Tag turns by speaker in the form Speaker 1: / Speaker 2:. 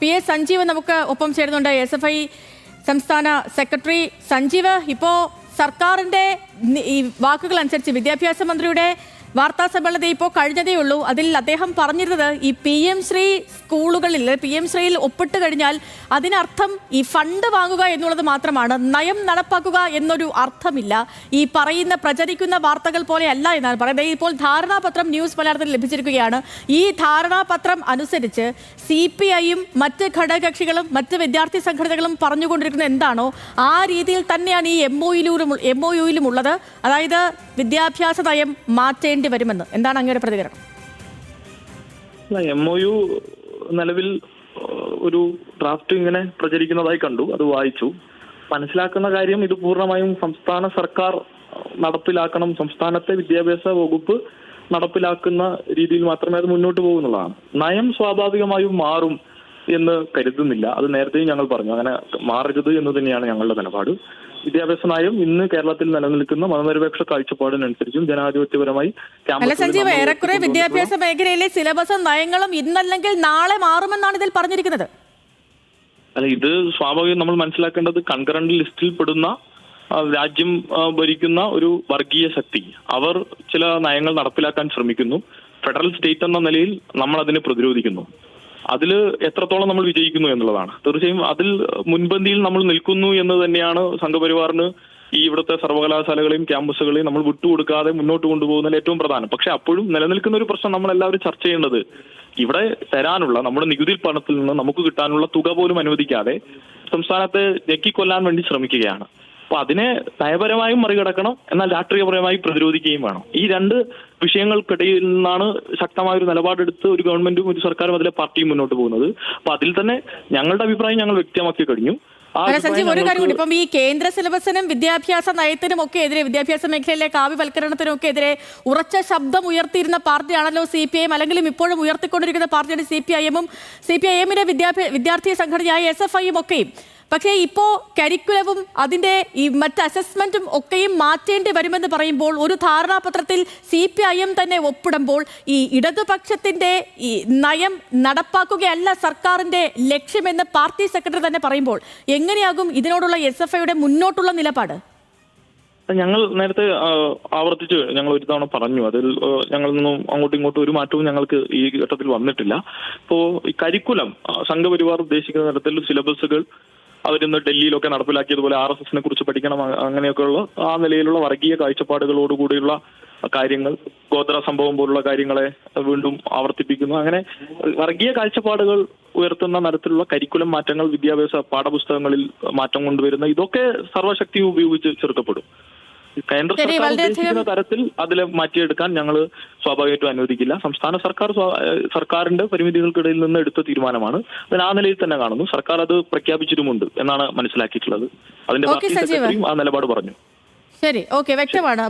Speaker 1: P A Sanjeev നമുക്ക് ഒപ്പം ചേരുന്നുണ്ട്. എസ് എഫ് ഐ സംസ്ഥാന സെക്രട്ടറി സഞ്ജീവ് ഇപ്പോൾ സർക്കാരിന്റെ ഈ വാക്കുകൾ അനുസരിച്ച് വിദ്യാഭ്യാസ മന്ത്രിയുടെ വാർത്താ സമ്മേളനത്തെ ഇപ്പോൾ കഴിഞ്ഞതേ ഉള്ളൂ. അതിൽ അദ്ദേഹം പറഞ്ഞിരുന്നത് ഈ പി എം ശ്രീ സ്കൂളുകളിൽ പി എം ശ്രീയിൽ ഒപ്പിട്ട് കഴിഞ്ഞാൽ അതിനർത്ഥം ഈ ഫണ്ട് വാങ്ങുക എന്നുള്ളത് മാത്രമാണ്. നയം നടപ്പാക്കുക എന്നൊരു അർത്ഥമില്ല. ഈ പറയുന്ന പ്രചരിക്കുന്ന വാർത്തകൾ പോലെയല്ല എന്നാണ് പറയുന്നത്. ഇപ്പോൾ ധാരണാപത്രം ന്യൂസ് മലയാളത്തിൽ ലഭിച്ചിരിക്കുകയാണ്. ഈ ധാരണാപത്രം അനുസരിച്ച് സി പി ഐയും മറ്റ് ഘടകകക്ഷികളും മറ്റ് വിദ്യാർത്ഥി സംഘടനകളും പറഞ്ഞുകൊണ്ടിരിക്കുന്നത് എന്താണോ ആ രീതിയിൽ തന്നെയാണ് ഈ എം ഒ യിലും എം ഒ യുയിലും ഉള്ളത്. അതായത് വിദ്യാഭ്യാസ നയം മാറ്റേണ്ടി വരുമെന്ന്? എന്താണ് അങ്ങയുടെ പ്രതികരണം?
Speaker 2: നിലവിൽ ഒരു ഡ്രാഫ്റ്റ് ഇങ്ങനെ പ്രചരിക്കുന്നതായി കണ്ടു അത് വായിച്ചു. മനസ്സിലാക്കുന്ന കാര്യം ഇത് പൂർണമായും സംസ്ഥാന സർക്കാർ നടപ്പിലാക്കണം സംസ്ഥാനത്തെ വിദ്യാഭ്യാസ വകുപ്പ് നടപ്പിലാക്കുന്ന രീതിയിൽ മാത്രമേ അത് മുന്നോട്ട് പോകുന്നുള്ളതാണ്. നയം സ്വാഭാവികമായും മാറും എന്ന് കരുതുന്നില്ല. അത് നേരത്തെയും ഞങ്ങൾ പറഞ്ഞു. അങ്ങനെ മാറരുത് എന്ന് തന്നെയാണ് ഞങ്ങളുടെ നിലപാട്. വിദ്യാഭ്യാസ നയം ഇന്ന് കേരളത്തിൽ നിലനിൽക്കുന്ന മതനിരപേക്ഷ കാഴ്ചപ്പാടിനനുസരിച്ചും ജനാധിപത്യപരമായി
Speaker 1: അല്ല സഞ്ജീവ് ഏറെക്കുറെ വിദ്യാഭ്യാസ മേഖലയിലെ സിലബസും നയങ്ങളും ഇന്നല്ലെങ്കിൽ നാളെ മാറുമെന്നാണ് ഇതിൽ പറഞ്ഞിരിക്കുന്നത്.
Speaker 2: അല്ല ഇത് സ്വാഭാവികം നമ്മൾ മനസ്സിലാക്കേണ്ടത് കൺകറന്റ് ലിസ്റ്റിൽ പെടുന്ന രാജ്യം ഭരിക്കുന്ന ഒരു വർഗീയ ശക്തി. അവർ ചില നയങ്ങൾ നടപ്പിലാക്കാൻ ശ്രമിക്കുന്നു. ഫെഡറൽ സ്റ്റേറ്റ് എന്ന നിലയിൽ നമ്മൾ അതിനെ പ്രതിരോധിക്കുന്നു. അതിൽ എത്രത്തോളം നമ്മൾ വിജയിക്കുന്നു എന്നുള്ളതാണ്. തീർച്ചയായും അതിൽ മുൻപന്തിയിൽ നമ്മൾ നിൽക്കുന്നു എന്ന് തന്നെയാണ് സംഘപരിവാറിന് ഈ ഇവിടുത്തെ സർവകലാശാലകളെയും ക്യാമ്പസുകളെയും നമ്മൾ വിട്ടുകൊടുക്കാതെ മുന്നോട്ട് കൊണ്ടുപോകുന്നതിൽ ഏറ്റവും പ്രധാനം. പക്ഷെ അപ്പോഴും നിലനിൽക്കുന്ന ഒരു പ്രശ്നം നമ്മൾ എല്ലാവരും ചർച്ച ചെയ്യേണ്ടത് ഇവിടെ തരാനുള്ള നമ്മുടെ നികുതി പണത്തിൽ നിന്ന് നമുക്ക് കിട്ടാനുള്ള തുക പോലും അനുവദിക്കാതെ സംസ്ഥാനത്തെ ഞെക്കിക്കൊല്ലാൻ വേണ്ടി ശ്രമിക്കുകയാണ്. അപ്പൊ അതിനെ നയപരമായും മറികടക്കണം എന്നാൽ രാഷ്ട്രീയപരമായി പ്രതിരോധിക്കുകയും വേണം. ഈ രണ്ട് വിഷയങ്ങൾക്കിടയിൽ നിന്നാണ് ശക്തമായ ഒരു നിലപാടെടുത്ത് ഒരു ഗവൺമെന്റും ഒരു സർക്കാരും അതിലെ പാർട്ടിയും മുന്നോട്ട് പോകുന്നത്. അപ്പൊ അതിൽ തന്നെ ഞങ്ങളുടെ അഭിപ്രായം ഞങ്ങൾ വ്യക്തമാക്കി കഴിഞ്ഞു.
Speaker 1: സഞ്ജീവ് ഒരു കാര്യം കൂടി. ഇപ്പം ഈ കേന്ദ്ര സിലബസിനും വിദ്യാഭ്യാസ നയത്തിനും ഒക്കെ എതിരെ വിദ്യാഭ്യാസ മേഖലയിലെ കാവ്യവൽക്കരണത്തിനും ഒക്കെ എതിരെ ഉറച്ച ശബ്ദം ഉയർത്തിയിരുന്ന പാർട്ടിയാണല്ലോ സി പി ഐ അല്ലെങ്കിലും ഇപ്പോഴും ഉയർത്തിക്കൊണ്ടിരിക്കുന്ന പാർട്ടിയാണ് സി പി ഐ എമ്മും സി പി ഐ എമ്മിന്റെ വിദ്യാർത്ഥി സംഘടനയായ എസ് എഫ് ഐയും ഒക്കെയും പക്ഷേ ഇപ്പോൾ കരിക്കുലവും അതിന്റെ ഈ മറ്റ് അസസ്മെന്റും ഒക്കെയും മാറ്റേണ്ടി വരുമെന്ന് പറയുമ്പോൾ ഒരു ധാരണാപത്രത്തിൽ സി പി ഐ എം തന്നെ ഒപ്പിടുമ്പോൾ ഈ ഇടതുപക്ഷത്തിന്റെ ഈ നയം നടപ്പാക്കുകയല്ല സർക്കാരിന്റെ ലക്ഷ്യമെന്ന് പാർട്ടി സെക്രട്ടറി തന്നെ പറയുമ്പോൾ എങ്ങനെയാകും ഇതിനോടുള്ള എസ് എഫ് ഐയുടെ മുന്നോട്ടുള്ള നിലപാട്?
Speaker 2: ഞങ്ങൾ നേരത്തെ ആവർത്തിച്ച് ഞങ്ങൾ ഒരു തവണ പറഞ്ഞു. അതിൽ ഞങ്ങൾ നിന്നും അങ്ങോട്ടും ഇങ്ങോട്ടും ഒരു മാറ്റവും ഞങ്ങൾക്ക് ഈ ഘട്ടത്തിൽ വന്നിട്ടില്ല. ഇപ്പോൾ ഈ കരിക്കുലം സംഘപരിവാർ ഉദ്ദേശിക്കുന്ന തരത്തിൽ സിലബസുകൾ അവരിന്ന് ഡൽഹിയിലൊക്കെ നടപ്പിലാക്കിയതുപോലെ ആർ എസ് എസിനെ കുറിച്ച് പഠിക്കണം അങ്ങനെയൊക്കെയുള്ള ആ നിലയിലുള്ള വർഗീയ കാഴ്ചപ്പാടുകളോടുകൂടിയുള്ള കാര്യങ്ങൾ ഗോത്ര സംഭവം പോലുള്ള കാര്യങ്ങളെ വീണ്ടും ആവർത്തിപ്പിക്കുന്നു. അങ്ങനെ വർഗീയ കാഴ്ചപ്പാടുകൾ ഉയർത്തുന്ന തരത്തിലുള്ള കരിക്കുലം മാറ്റങ്ങൾ വിദ്യാഭ്യാസ പാഠപുസ്തകങ്ങളിൽ മാറ്റം കൊണ്ടുവരുന്ന ഇതൊക്കെ സർവശക്തി ഉപയോഗിച്ച് ചെറുക്കപ്പെടും. കേന്ദ്ര സർക്കാർ ഉദ്ദേശിക്കുന്ന തരത്തിൽ അതിൽ മാറ്റിയെടുക്കാൻ ഞങ്ങൾ സ്വാഭാവികമായിട്ടും അനുവദിക്കില്ല. സംസ്ഥാന സർക്കാർ സർക്കാരിന്റെ പരിമിതികൾക്കിടയിൽ നിന്ന് എടുത്ത തീരുമാനമാണ്. അതിന് ആ നിലയിൽ തന്നെ കാണുന്നു. സർക്കാർ അത് പ്രഖ്യാപിച്ചിട്ടുമുണ്ട് എന്നാണ് മനസ്സിലാക്കിയിട്ടുള്ളത്. അതിന്റെ
Speaker 1: ഓക്കേ,
Speaker 2: പാർട്ടി സെക്രട്ടറിയും ആ നിലപാട് പറഞ്ഞു.
Speaker 1: ശരി ഓക്കെ വ്യക്തമാണ്.